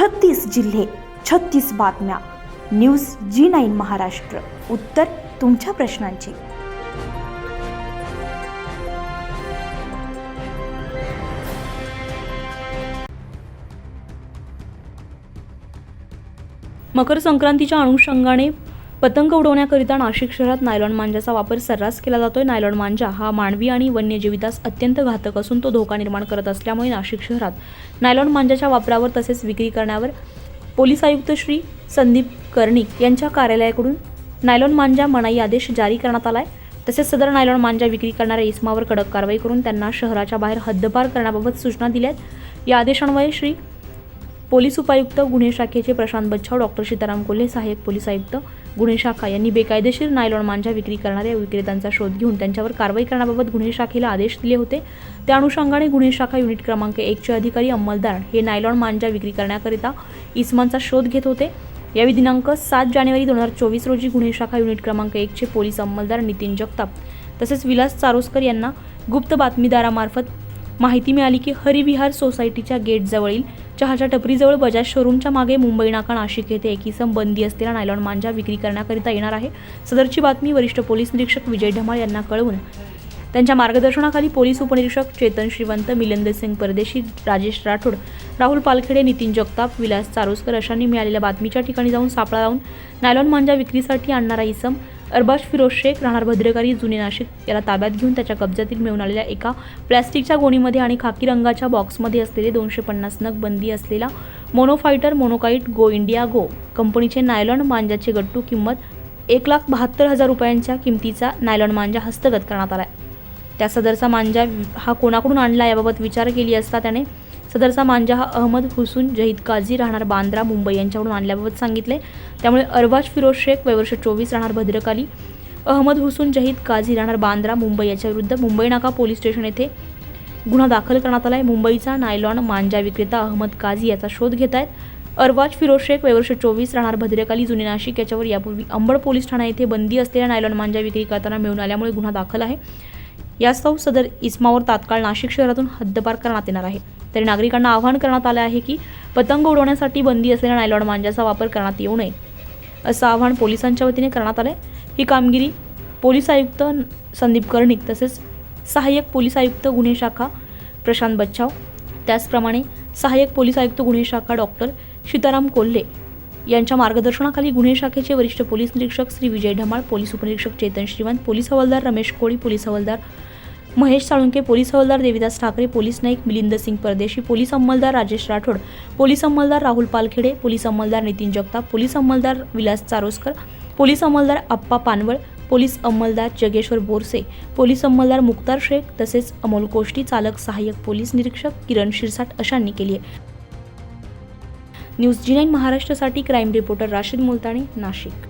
छत्तीस जिल्हे छत्तीस बातम्या. News G nine Maharashtra. उत्तर तुमच्या प्रश्नांची. मकर संक्रांतीच्या अनुषंगाने पतंग उडवण्याकरिता नाशिक शहरात नायलॉन मांजाचा वापर सर्रास केला जातोय. नायलॉन मांजा हा मानवी आणि वन्यजीवितास अत्यंत घातक असून तो धोका निर्माण करत असल्यामुळे नाशिक शहरात नायलॉन मांजाच्या वापरावर तसेच विक्री करण्यावर पोलीस आयुक्त श्री संदीप कर्णिक यांच्या कार्यालयाकडून नायलॉन मांजा मनाई आदेश जारी करण्यात आलाय. तसेच सदर नायलॉन मांजा विक्री करणाऱ्या इस्मावर कडक कारवाई करून त्यांना शहराच्या बाहेर हद्दपार करण्याबाबत सूचना दिल्या या आदेशान्वये श्री पोलीस उपायुक्त गुन्हे शाखेचे प्रशांत बच्छाव डॉक्टर सीताराम कोल्हे सहाय्यक पोलीस आयुक्त गुन्हे शाखा यांनी बेकायदेशीर नायलॉन मांजा विक्री करणाऱ्या विक्रेत्यांचा शोध घेऊन त्यांच्यावर कारवाई करण्याबाबत गुन्हे शाखेला आदेश दिले होते. त्या अनुषंगाने गुन्हे शाखा युनिट क्रमांक एकचे अधिकारी अंमलदार हे नायलॉन मांजा विक्री करण्याकरिता इस्मानचा शोध घेत होते. यावेळी दिनांक सात जानेवारी दोन हजार चोवीस रोजी गुन्हे शाखा युनिट क्रमांक एकचे पोलीस अंमलदार नितीन जगताप तसेच विलास चारोस्कर यांना गुप्त बातमीदारामार्फत माहिती मिळाली की हरिविहार सोसायटीच्या गेटजवळील चहाच्या टपरीजवळ बजाज शोरूमच्या मागे मुंबई नाका नाशिक येथे एक इसम बंदी असलेला नायलॉन मांजा विक्री करण्याकरिता येणार आहे. सदरची बातमी वरिष्ठ पोलीस निरीक्षक विजय ढमाळ यांना कळवून. त्यांच्या मार्गदर्शनाखाली पोलीस उपनिरीक्षक चेतन श्रीवंत मिलिंद सिंग परदेशी राजेश राठोड राहुल पालखेडे नितीन जगताप विलास चारोस्कर अशांनी मिळालेल्या बातमीच्या ठिकाणी जाऊन सापळा लावून नायलॉन मांजा विक्रीसाठी आणणारा इसम अरबाज फिरोज शेख राहणार भद्रकारी जुने नाशिक. याला ताब्यात घेऊन त्याच्या कब्जातील मिळून आलेल्या एका प्लॅस्टिकच्या गोणीमध्ये आणि खाकी रंगाच्या बॉक्समध्ये असलेले दोनशे पन्नास नग बंदी असलेला मोनोफायटर मोनोकाईट गो इंडिया गो. कंपनीचे नायलॉन मांजाचे गट्टू किंमत एक लाख बहात्तर हजार रुपयांच्या किमतीचा नायलॉन मांजा हस्तगत करण्यात आला त्या सदरचा मांजा हा कोणाकडून आणला याबाबत विचार केली असता त्याने सदरचा मांजा हा अहमद हुसून जहीद काझी राहणार बांद्रा मुंबई यांच्याकडून आणल्याबाबत सांगितले. त्यामुळे अरबाज फिरोज शेख वयवर्ष चोवीस राहणार भद्रकाली अहमद हुसून जहीद काझी राहणार बांद्रा मुंबई याच्याविरुद्ध मुंबई नाका पोलीस स्टेशन येथे गुन्हा दाखल करण्यात आला आहे मुंबईचा नायलॉन मांजा विक्रेता अहमद काझी याचा शोध घेत आहेत. अरवाज फिरोज शेख वयवर्ष चोवीस राहणार भद्रकाली जुने नाशिक याच्यावर यापूर्वी अंबड पोलीस ठाणा येथे बंदी असलेल्या नायलॉन मांजा विक्री करताना मिळून आल्यामुळे गुन्हा दाखल आहे. यास्तव सदर इस्मावर तात्काळ नाशिक शहरातून हद्दपार करण्यात येणार आहे. तरी नागरिकांना आवाहन करण्यात आलं आहे की पतंग उडवण्यासाठी बंदी असलेल्या नायलॉन मांजाचा वापर करण्यात येऊ नये असं आवाहन पोलिसांच्या वतीने करण्यात आलं. ही कामगिरी पोलीस आयुक्त संदीप कर्णिक तसेच सहाय्यक पोलीस आयुक्त गुन्हे शाखा प्रशांत बच्छाव त्याचप्रमाणे सहाय्यक पोलीस आयुक्त गुन्हे शाखा डॉक्टर सीताराम कोल्हे यांच्या मार्गदर्शनाखाली गुन्हे शाखेचे वरिष्ठ पोलीस निरीक्षक श्री विजय ढमाळ पोलीस उपनिरीक्षक चेतन श्रीवंत पोलीस हवालदार रमेश कोळी पोलीस हवालदार महेश साळुंके पोलीस हवालदार देविदास ठाकरे पोलीस नाईक मिलिंद सिंग परदेशी पोलीस अंमलदार राजेश राठोड पोलीस अंमलदार राहुल पालखेडे पोलीस अंमलदार नितीन जगताप पोलीस अंमलदार विलास चारोस्कर पोलीस अंमलदार अप्पा पानवळ पोलीस अंमलदार जगेश्वर बोरसे पोलीस अंमलदार मुक्तार शेख तसेच अमोल कोष्टी चालक सहाय्यक पोलीस निरीक्षक किरण शिरसाट अशांनी केली आहे. न्यूज जी नाईन महाराष्ट्रासाठी क्राईम रिपोर्टर राशीद मुलतानी नाशिक.